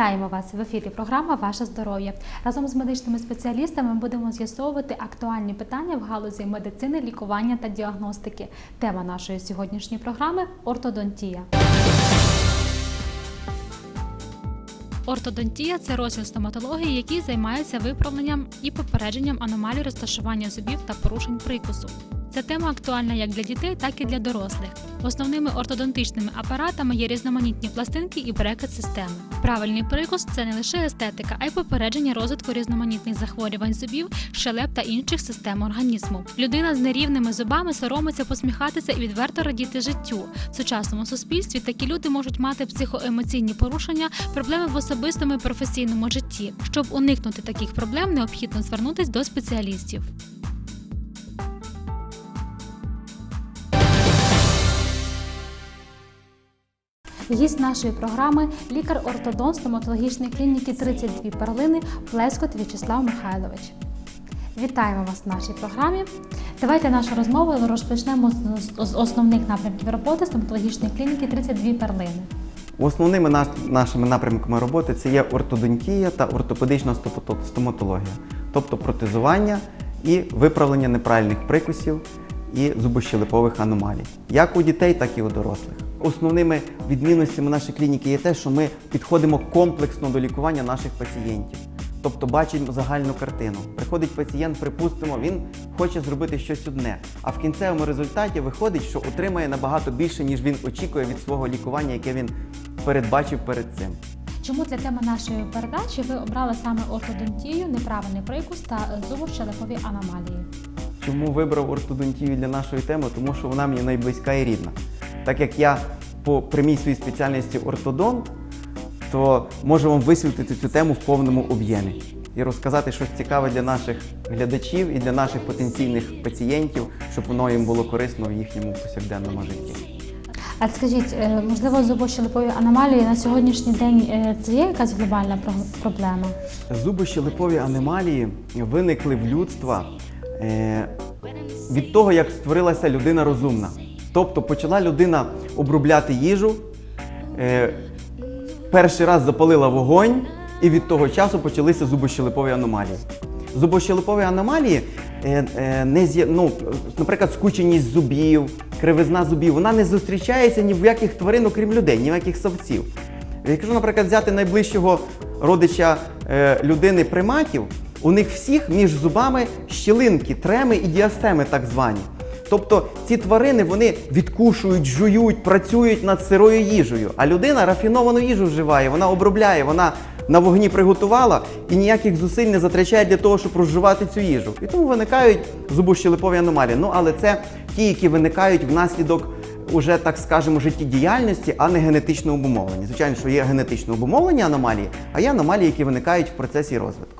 Вітаємо вас в ефірі. Програма Ваше здоров'я. Разом з медичними спеціалістами будемо з'ясовувати актуальні питання в галузі медицини, лікування та діагностики. Тема нашої сьогоднішньої програми ортодонтія. Ортодонтія це розділ стоматології, який займається виправленням і попередженням аномалій розташування зубів та порушень прикусу. Ця тема актуальна як для дітей, так і для дорослих. Основними ортодонтичними апаратами є різноманітні пластинки і брекет системи. Правильний прикус це не лише естетика, а й попередження розвитку різноманітних захворювань зубів, щелеп та інших систем організму. Людина з нерівними зубами соромиться посміхатися і відверто радіти життю. В сучасному суспільстві такі люди можуть мати психоемоційні порушення, проблеми в особистому і професійному житті. Щоб уникнути таких проблем, необхідно звернутися до спеціалістів. Гість нашої програми лікар-ортодонт стоматологічної клініки 32 перлини Плескот В'ячеслав Михайлович. Вітаємо вас в нашій програмі. Давайте нашу розмову розпочнемо з основних напрямків роботи стоматологічної клініки 32 перлини. Основними нашими напрямками роботи це є ортодонтія та ортопедична стоматологія, тобто протезування і виправлення неправильних прикусів і зубощелепових аномалій, як у дітей, так і у дорослих. Основними відмінностями нашої клініки є те, що ми підходимо комплексно до лікування наших пацієнтів. Тобто бачимо загальну картину. Приходить пацієнт, припустимо, він хоче зробити щось одне, а в кінцевому результаті виходить, що отримає набагато більше, ніж він очікує від свого лікування, яке він передбачив перед цим. Чому для теми нашої передачі ви обрали саме ортодонтію, неправильний прикус та зубощелепові аномалії? Чому вибрав ортодонтію для нашої теми? Тому що вона мені найблизька і рідна. Так як я по прямій своїй спеціальності ортодонт, то можу вам висвітлити цю тему в повному об'ємі і розказати щось цікаве для наших глядачів і для наших потенційних пацієнтів, щоб воно їм було корисно в їхньому повсякденному житті. А скажіть, е, можливо, зубощелепові аномалії на сьогоднішній день е, це є якась глобальна про- проблема? Зубощелепові аномалії виникли в людства е, від того, як створилася людина розумна. Тобто почала людина обробляти їжу, е, перший раз запалила вогонь, і від того часу почалися зубощелепові аномалії. Зубощелепові аномалії, е, е, не ну, наприклад, скученість зубів, кривизна зубів, вона не зустрічається ні в яких тварин, окрім людей, ні в яких савців. Якщо, наприклад, взяти найближчого родича людини приматів, у них всіх між зубами щілинки, треми і діастеми так звані. Тобто ці тварини вони відкушують, жують, працюють над сирою їжею. А людина рафіновану їжу вживає, вона обробляє, вона на вогні приготувала і ніяких зусиль не затрачає для того, щоб розживати цю їжу. І тому виникають зубощелепові аномалії. Ну але це ті, які виникають внаслідок уже так скажемо життєдіяльності, а не генетично обумовлені. Звичайно, що є генетично обумовлені аномалії, а є аномалії, які виникають в процесі розвитку.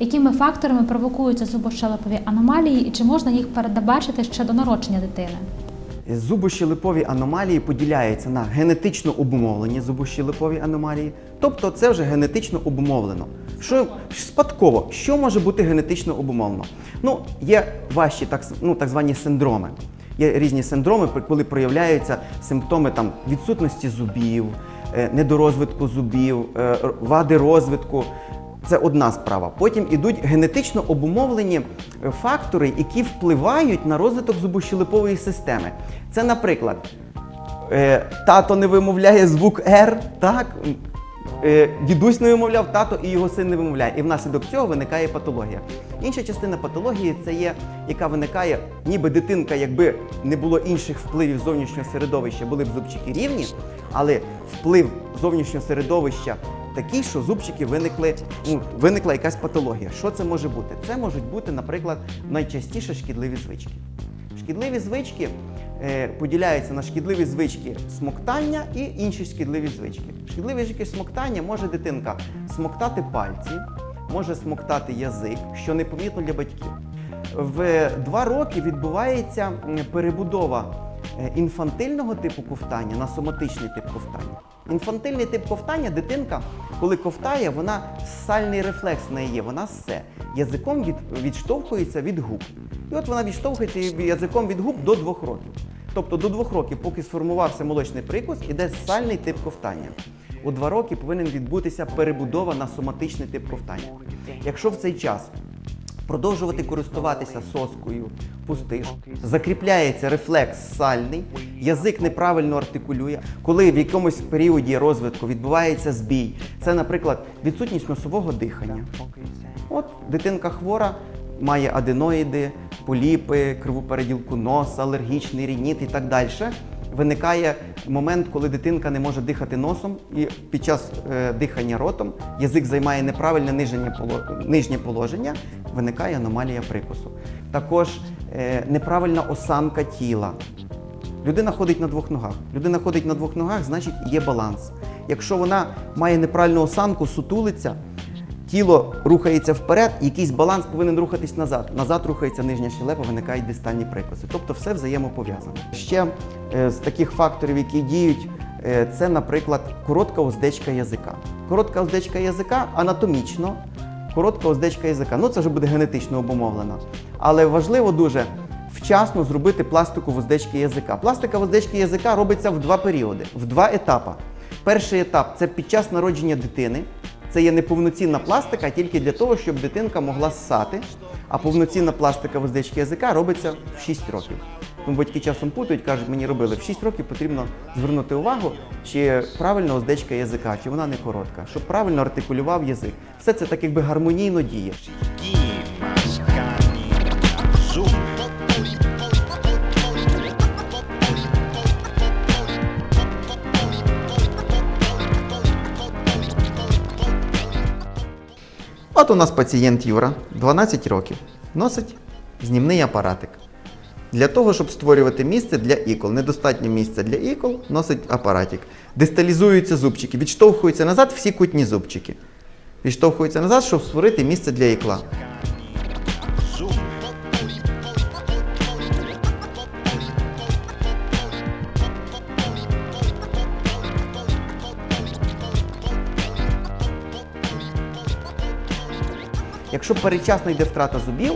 Якими факторами провокуються зубощелепові аномалії і чи можна їх передбачити ще до народження дитини? Зубощелепові аномалії поділяються на генетично обумовлені зубощелепові аномалії, тобто це вже генетично обумовлено. Що спадково, що може бути генетично обумовлено? Ну, є важчі так, ну, так звані синдроми. Є різні синдроми, коли проявляються симптоми там, відсутності зубів, е, недорозвитку зубів, е, вади розвитку. Це одна справа. Потім ідуть генетично обумовлені е, фактори, які впливають на розвиток зубощелепової системи. Це, наприклад, е, тато не вимовляє звук Р, так? Е, Дідусь не вимовляв, тато і його син не вимовляє. І внаслідок цього виникає патологія. Інша частина патології це є, яка виникає, ніби дитинка, якби не було інших впливів зовнішнього середовища, були б зубчики рівні, але вплив зовнішнього середовища такий, що зубчики виникли, ну, виникла якась патологія. Що це може бути? Це можуть бути, наприклад, найчастіше шкідливі звички. Шкідливі звички е, поділяються на шкідливі звички смоктання і інші шкідливі звички. Шкідливі звички смоктання може дитинка смоктати пальці, може смоктати язик, що непомітно для батьків. В два роки відбувається перебудова е, інфантильного типу ковтання на соматичний тип ковтання. Інфантильний тип ковтання дитинка, коли ковтає, вона сальний рефлекс в неї є, вона ссе. Язиком від, відштовхується від губ. І от вона відштовхується язиком від губ до двох років. Тобто до двох років, поки сформувався молочний прикус, іде сальний тип ковтання. у 2 роки повинен відбутися перебудова на соматичний тип ковтання. Якщо в цей час продовжувати користуватися соскою, пустиш, закріпляється рефлекс сальний, язик неправильно артикулює. Коли в якомусь періоді розвитку відбувається збій, це, наприклад, відсутність носового дихання. От дитинка хвора, має аденоїди, поліпи, криву переділку носа, алергічний рініт і так далі. Виникає момент, коли дитинка не може дихати носом, і під час е, дихання ротом язик займає неправильне нижнє, положення, виникає аномалія прикусу. Також е, неправильна осанка тіла. Людина ходить на двох ногах. Людина ходить на двох ногах, значить є баланс. Якщо вона має неправильну осанку, сутулиться, тіло рухається вперед, якийсь баланс повинен рухатись назад. Назад рухається нижня щелепа, виникають дистальні прикуси. Тобто все взаємопов'язано. Ще е, з таких факторів, які діють, е, це, наприклад, коротка уздечка язика. Коротка уздечка язика анатомічно, коротка уздечка язика. Ну це вже буде генетично обумовлено. Але важливо дуже вчасно зробити пластику вуздечки язика. Пластика вуздечки язика робиться в два періоди, в два етапи. Перший етап це під час народження дитини. Це є неповноцінна пластика тільки для того, щоб дитинка могла ссати. А повноцінна пластика вуздечки язика робиться в 6 років. Тому батьки часом путають, кажуть, мені робили в 6 років потрібно звернути увагу, чи правильно оздечка язика, чи вона не коротка, щоб правильно артикулював язик. Все це так якби гармонійно діє. От у нас пацієнт Юра, 12 років, носить знімний апаратик. Для того, щоб створювати місце для ікол, недостатньо місця для ікол, носить апаратик. Дисталізуються зубчики, відштовхуються назад всі кутні зубчики. Відштовхуються назад, щоб створити місце для ікла. Якщо передчасно йде втрата зубів,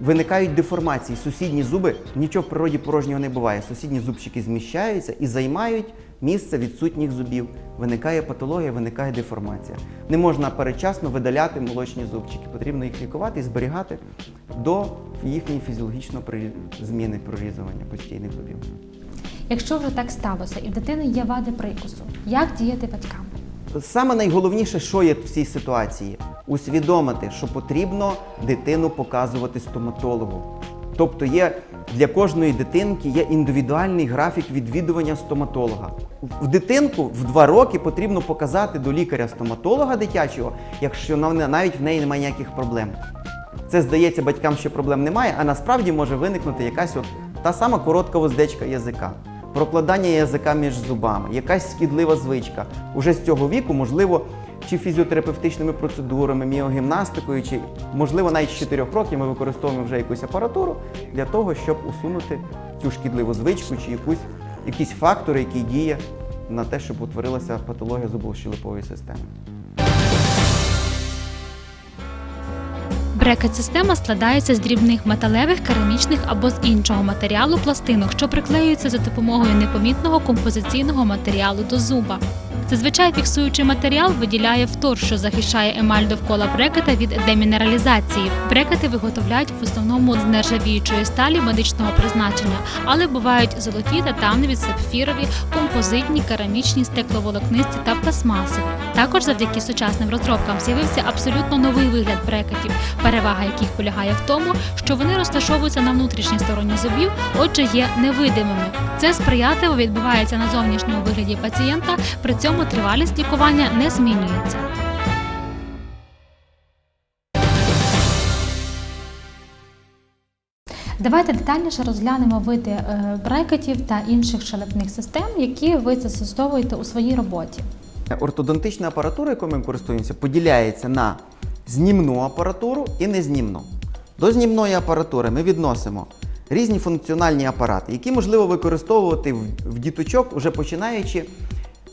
виникають деформації. Сусідні зуби, нічого в природі порожнього не буває. Сусідні зубчики зміщаються і займають місце відсутніх зубів. Виникає патологія, виникає деформація. Не можна передчасно видаляти молочні зубчики. Потрібно їх лікувати і зберігати до їхньої фізіологічної зміни прорізування постійних зубів. Якщо вже так сталося і в дитини є вади прикусу, як діяти батькам? Саме найголовніше, що є в цій ситуації, усвідомити, що потрібно дитину показувати стоматологу. Тобто є для кожної дитинки є індивідуальний графік відвідування стоматолога. В дитинку в два роки потрібно показати до лікаря-стоматолога дитячого, якщо навіть в неї немає ніяких проблем. Це здається батькам, що проблем немає, а насправді може виникнути якась от та сама коротка воздечка язика, прокладання язика між зубами, якась шкідлива звичка. Уже з цього віку, можливо, чи фізіотерапевтичними процедурами, міогімнастикою, чи можливо навіть з 4 років ми використовуємо вже якусь апаратуру для того, щоб усунути цю шкідливу звичку чи якусь, якісь фактори, які діє на те, щоб утворилася патологія зубово-щелепової системи. Брекет-система складається з дрібних металевих, керамічних або з іншого матеріалу пластинок, що приклеюються за допомогою непомітного композиційного матеріалу до зуба. Зазвичай фіксуючий матеріал виділяє фтор, що захищає емаль довкола брекета від демінералізації. Брекети виготовляють в основному з нержавіючої сталі медичного призначення, але бувають золоті, титанові, сапфірові, композитні, керамічні, стекловолокнисті та пластмасові. Також завдяки сучасним розробкам з'явився абсолютно новий вигляд брекетів, перевага яких полягає в тому, що вони розташовуються на внутрішній стороні зубів, отже, є невидимими. Це сприятливо відбувається на зовнішньому вигляді пацієнта, при цьому тривалість лікування не змінюється. Давайте детальніше розглянемо види е, брекетів та інших щелепних систем, які ви застосовуєте у своїй роботі. Ортодонтична апаратура, якою ми користуємося, поділяється на знімну апаратуру і незнімну. До знімної апаратури ми відносимо різні функціональні апарати, які можливо використовувати в, діточок, уже починаючи,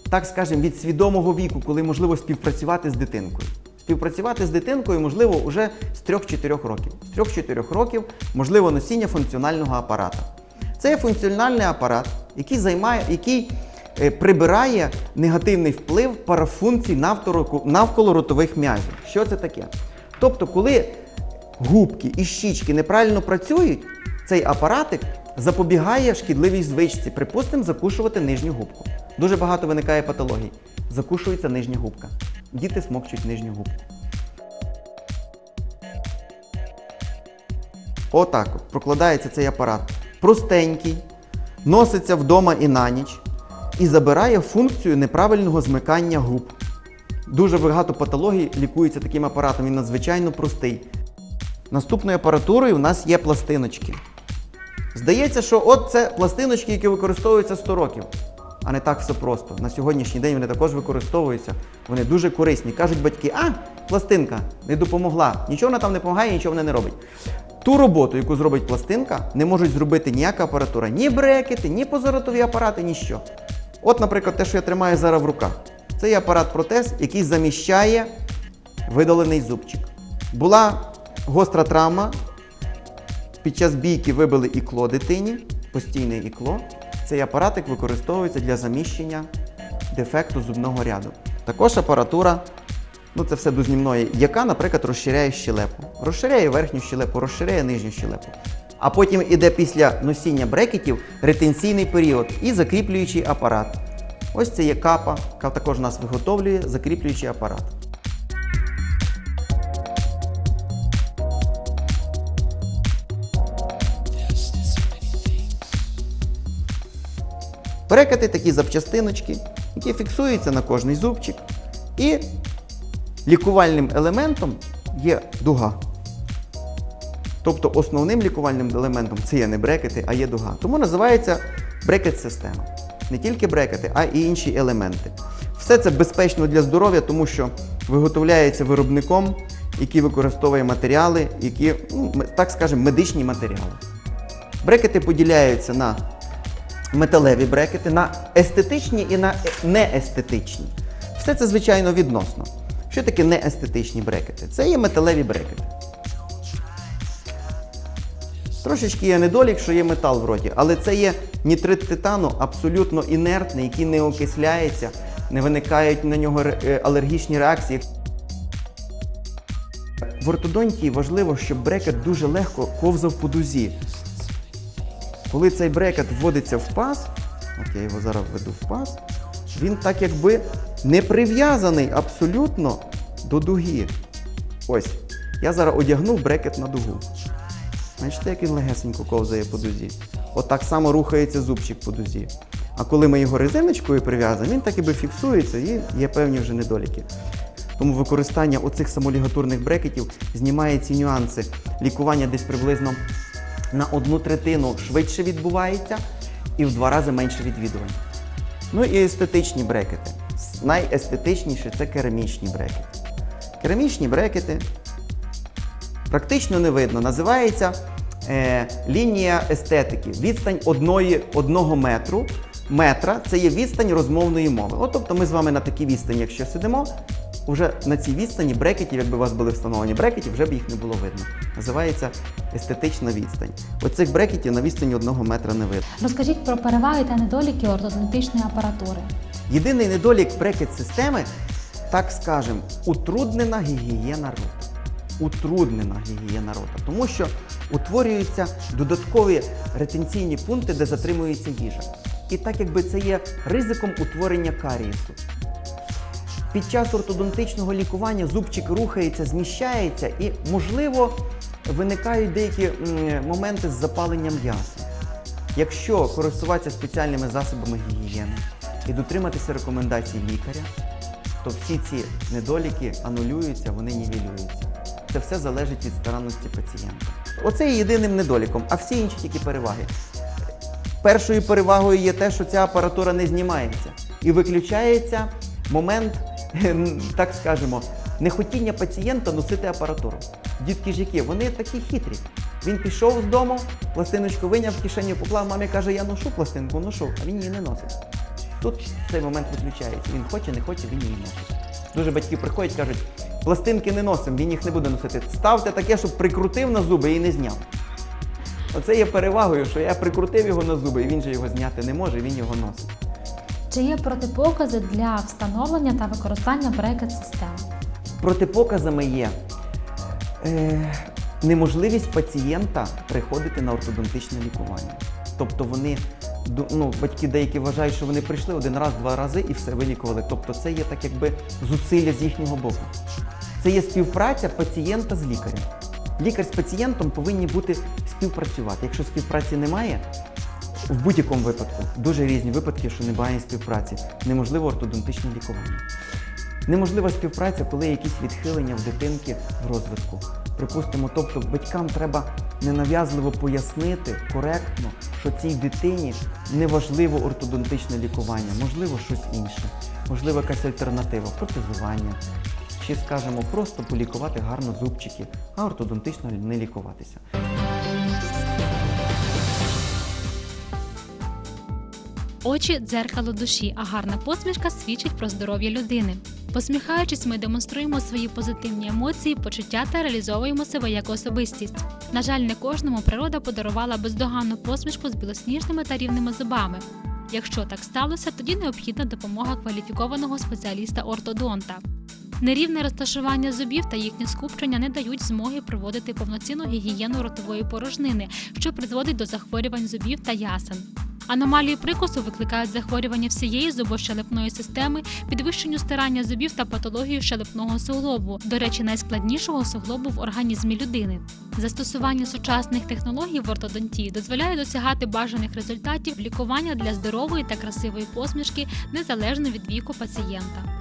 так скажемо, від свідомого віку, коли можливо співпрацювати з дитинкою. Співпрацювати з дитинкою можливо вже з 3-4 років. З 3-4 років можливо носіння функціонального апарата. Це є функціональний апарат, який займає, який е, прибирає негативний вплив парафункцій навколо ротових м'язів. Що це таке? Тобто, коли губки і щічки неправильно працюють, цей апаратик запобігає шкідливій звичці, припустимо, закушувати нижню губку. Дуже багато виникає патологій. Закушується нижня губка. Діти смокчуть нижню губку. Отак от прокладається цей апарат. Простенький, носиться вдома і на ніч і забирає функцію неправильного змикання губ. Дуже багато патологій лікується таким апаратом, він надзвичайно простий. Наступною апаратурою у нас є пластиночки. Здається, що от це пластиночки, які використовуються 100 років. А не так все просто. На сьогоднішній день вони також використовуються. Вони дуже корисні. Кажуть батьки, а, пластинка не допомогла. Нічого вона там не допомагає, нічого вона не робить. Ту роботу, яку зробить пластинка, не можуть зробити ніяка апаратура, ні брекети, ні позаротові апарати, ніщо. От, наприклад, те, що я тримаю зараз в руках. Це є апарат-протез, який заміщає видалений зубчик. Була гостра травма, під час бійки вибили ікло дитині, постійне ікло. Цей апаратик використовується для заміщення дефекту зубного ряду. Також апаратура, ну це все до знімної, яка, наприклад, розширяє щелепу. Розширяє верхню щелепу, розширяє нижню щелепу. А потім іде після носіння брекетів ретенційний період і закріплюючий апарат. Ось це є капа, яка також нас виготовлює закріплюючий апарат. Брекети такі запчастиночки, які фіксуються на кожний зубчик. І лікувальним елементом є дуга. Тобто основним лікувальним елементом це є не брекети, а є дуга. Тому називається брекет-система. Не тільки брекети, а і інші елементи. Все це безпечно для здоров'я, тому що виготовляється виробником, який використовує матеріали, які, ну, так скажемо, медичні матеріали. Брекети поділяються на металеві брекети, на естетичні і на неестетичні. Все це, звичайно, відносно. Що таке неестетичні брекети? Це є металеві брекети. Трошечки є недолік, що є метал в роті, але це є нітрит титану абсолютно інертний, який не окисляється, не виникають на нього е, алергічні реакції. В ортодонтії важливо, щоб брекет дуже легко ковзав по дузі. Коли цей брекет вводиться в паз, от я його зараз введу в паз, він так якби не прив'язаний абсолютно до дуги. Ось, я зараз одягнув брекет на дугу. Бачите, як він легесенько ковзає по дузі. От так само рухається зубчик по дузі. А коли ми його резиночкою прив'язуємо, він так і фіксується і є певні вже недоліки. Тому використання оцих самолігатурних брекетів знімає ці нюанси. Лікування десь приблизно на одну третину швидше відбувається і в два рази менше відвідувань. Ну і естетичні брекети. Найестетичніші це керамічні брекети. Керамічні брекети практично не видно. Називається е, лінія естетики. Відстань одної, одного метру. Метра це є відстань розмовної мови. От тобто ми з вами на такій відстані, якщо сидимо, вже на цій відстані брекетів, якби у вас були встановлені брекеті, вже б їх не було видно. Називається естетична відстань. Оцих брекетів на відстані одного метра не видно. Розкажіть про переваги та недоліки ортодонтичної апаратури. Єдиний недолік брекет-системи, так скажемо, утруднена гігієна рота. Утруднена гігієна рота, тому що утворюються додаткові ретенційні пункти, де затримується їжа. І так якби це є ризиком утворення карієсу. Під час ортодонтичного лікування зубчик рухається, зміщається і, можливо, виникають деякі моменти з запаленням м'яса. Якщо користуватися спеціальними засобами гігієни і дотриматися рекомендацій лікаря, то всі ці недоліки анулюються, вони нівелюються. Це все залежить від старанності пацієнта. Оце є єдиним недоліком, а всі інші тільки переваги. Першою перевагою є те, що ця апаратура не знімається і виключається момент, так скажемо, нехотіння пацієнта носити апаратуру. Дітки ж які, вони такі хитрі. Він пішов з дому, пластиночку виняв в кишеню, поклав, мамі каже, я ношу пластинку, ношу, а він її не носить. Тут цей момент виключається. Він хоче, не хоче, він її носить. Дуже батьки приходять, кажуть, пластинки не носимо, він їх не буде носити. Ставте таке, щоб прикрутив на зуби і не зняв. Оце є перевагою, що я прикрутив його на зуби, і він же його зняти не може, він його носить. Чи є протипокази для встановлення та використання брекет-систем? Протипоказами є е, неможливість пацієнта приходити на ортодонтичне лікування. Тобто вони, ну, батьки деякі вважають, що вони прийшли один раз, два рази і все вилікували. Тобто це є так якби зусилля з їхнього боку. Це є співпраця пацієнта з лікарем. Лікар з пацієнтом повинні бути співпрацювати. Якщо співпраці немає, в будь-якому випадку, дуже різні випадки, що немає співпраці, неможливо ортодонтичне лікування. Неможлива співпраця, коли є якісь відхилення в дитинки в розвитку. Припустимо, тобто батькам треба ненав'язливо пояснити коректно, що цій дитині не важливо ортодонтичне лікування, можливо, щось інше, можливо, якась альтернатива, протезування. Чи, скажімо, просто полікувати гарно зубчики, а ортодонтично не лікуватися. Очі дзеркало душі, а гарна посмішка свідчить про здоров'я людини. Посміхаючись, ми демонструємо свої позитивні емоції, почуття та реалізовуємо себе як особистість. На жаль, не кожному природа подарувала бездоганну посмішку з білосніжними та рівними зубами. Якщо так сталося, тоді необхідна допомога кваліфікованого спеціаліста-ортодонта. Нерівне розташування зубів та їхнє скупчення не дають змоги проводити повноцінну гігієну ротової порожнини, що призводить до захворювань зубів та ясен. Аномалії прикусу викликають захворювання всієї зубощелепної системи, підвищенню стирання зубів та патологію щелепного суглобу, до речі, найскладнішого суглобу в організмі людини. Застосування сучасних технологій в ортодонтії дозволяє досягати бажаних результатів лікування для здорової та красивої посмішки незалежно від віку пацієнта.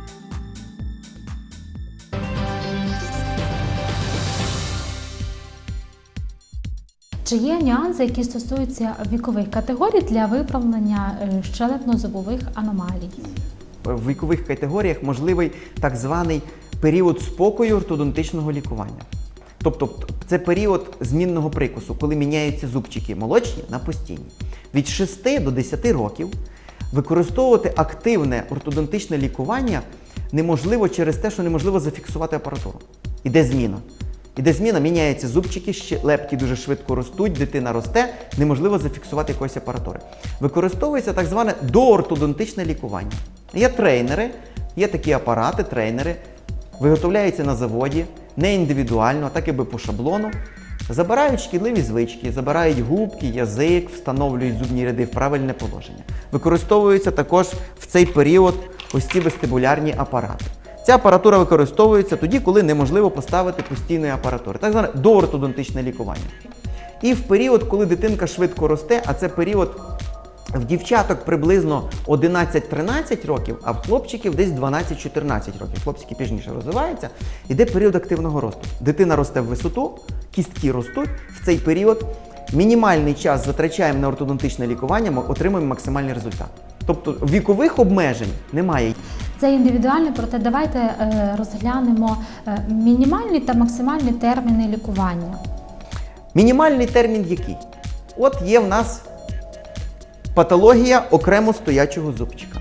Чи є нюанси, які стосуються вікових категорій для виправлення е, щелепно-зубових аномалій? в вікових категоріях можливий так званий період спокою ортодонтичного лікування. Тобто це період змінного прикусу, коли міняються зубчики молочні на постійні. Від 6 до 10 років використовувати активне ортодонтичне лікування неможливо через те, що неможливо зафіксувати апаратуру. Іде зміна. Іде зміна, міняються зубчики, щелепки дуже швидко ростуть, дитина росте, неможливо зафіксувати якоїсь апаратури. Використовується так зване доортодонтичне лікування. Є трейнери, є такі апарати, трейнери, виготовляються на заводі, не індивідуально, а так якби по шаблону. Забирають шкідливі звички, забирають губки, язик, встановлюють зубні ряди в правильне положення. Використовуються також в цей період ось ці вестибулярні апарати. Ця апаратура використовується тоді, коли неможливо поставити постійної апаратури, так зване доортодонтичне лікування. І в період, коли дитинка швидко росте, а це період в дівчаток приблизно 11-13 років, а в хлопчиків десь 12-14 років. Хлопчики пізніше розвиваються, іде період активного росту. Дитина росте в висоту, кістки ростуть. В цей період мінімальний час затрачаємо на ортодонтичне лікування, ми отримуємо максимальний результат. Тобто вікових обмежень немає. Це індивідуально, проте давайте е, розглянемо е, мінімальні та максимальні терміни лікування. Мінімальний термін який? От є в нас патологія окремо стоячого зубчика.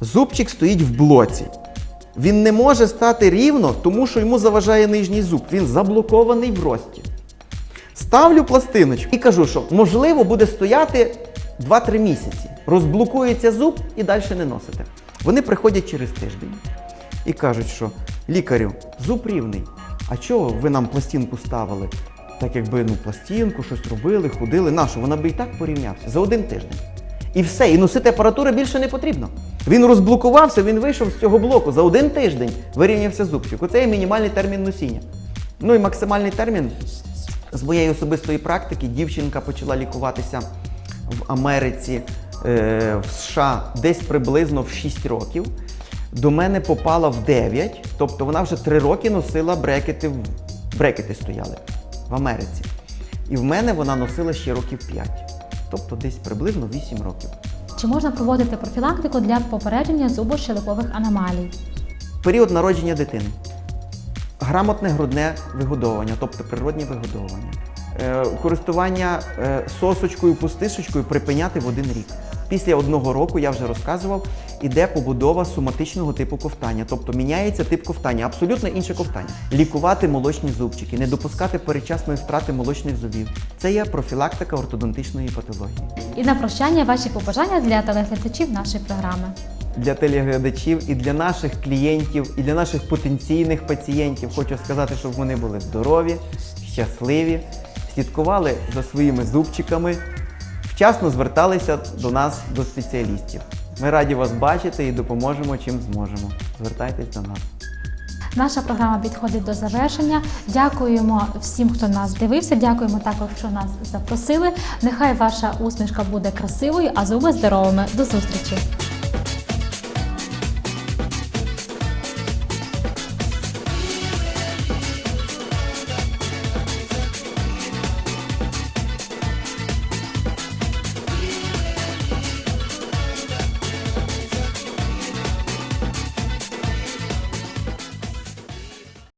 Зубчик стоїть в блоці. Він не може стати рівно, тому що йому заважає нижній зуб. Він заблокований в рості. Ставлю пластиночку і кажу, що можливо буде стояти 2-3 місяці. Розблокується зуб і далі не носите. Вони приходять через тиждень і кажуть, що лікарю, зуб рівний. А чого ви нам пластинку ставили? Так якби ну пластинку, щось робили, ходили. Нащо? Вона би і так порівнявся за один тиждень. І все, і носити апаратури більше не потрібно. Він розблокувався, він вийшов з цього блоку. За один тиждень вирівнявся зубчик. Оце є мінімальний термін носіння. Ну і максимальний термін з моєї особистої практики дівчинка почала лікуватися в Америці, в США десь приблизно в 6 років. До мене попала в 9, тобто вона вже 3 роки носила брекети, брекети стояли в Америці. І в мене вона носила ще років 5, тобто десь приблизно 8 років. Чи можна проводити профілактику для попередження зубощелепових аномалій? Період народження дитини. Грамотне грудне вигодовування, тобто природнє вигодовування. Е, користування е, сосочкою, пустишечкою припиняти в один рік. Після одного року, я вже розказував, іде побудова соматичного типу ковтання, тобто міняється тип ковтання, абсолютно інше ковтання. Лікувати молочні зубчики, не допускати передчасної втрати молочних зубів. Це є профілактика ортодонтичної патології. І на прощання ваші побажання для телеглядачів нашої програми. Для телеглядачів і для наших клієнтів, і для наших потенційних пацієнтів хочу сказати, щоб вони були здорові, щасливі, слідкували за своїми зубчиками, вчасно зверталися до нас, до спеціалістів. Ми раді вас бачити і допоможемо чим зможемо. Звертайтесь до нас. Наша програма підходить до завершення. Дякуємо всім, хто нас дивився. Дякуємо також, що нас запросили. Нехай ваша усмішка буде красивою, а зуби здоровими. До зустрічі!